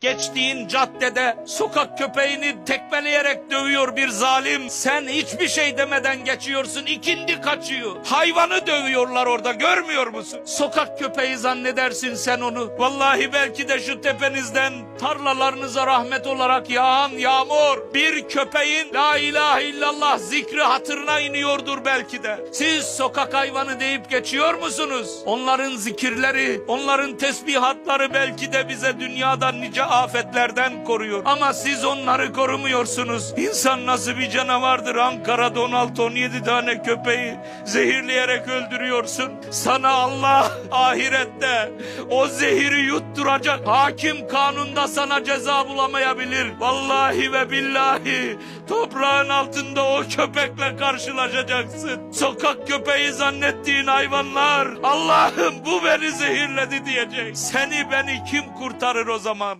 Geçtiğin caddede sokak köpeğini tekmeleyerek dövüyor bir zalim. Sen hiçbir şey demeden geçiyorsun. ikindi kaçıyor. Hayvanı dövüyorlar orada görmüyor musun? Sokak köpeği zannedersin sen onu. Vallahi belki de şu tepenizden tarlalarınıza rahmet olarak yağan yağmur bir köpeğin la ilahe illallah zikri hatırına iniyordur belki de. Siz sokak hayvanı deyip geçiyor musunuz? Onların zikirleri, onların tesbihatları belki de bize dünyada nice afetlerden koruyor. Ama siz onları korumuyorsunuz. İnsan nasıl bir canavardır Ankara'da 16-17 tane köpeği zehirleyerek öldürüyorsun. Sana Allah ahirette o zehiri yutturacak hakim kanunda sana ceza bulamayabilir. Vallahi ve billahi toprağın altında o köpekle karşılaşacaksın. Sokak köpeği zannettiğin hayvanlar Allah'ım bu beni zehirledi diyecek. Seni beni kim kurtarır o zaman?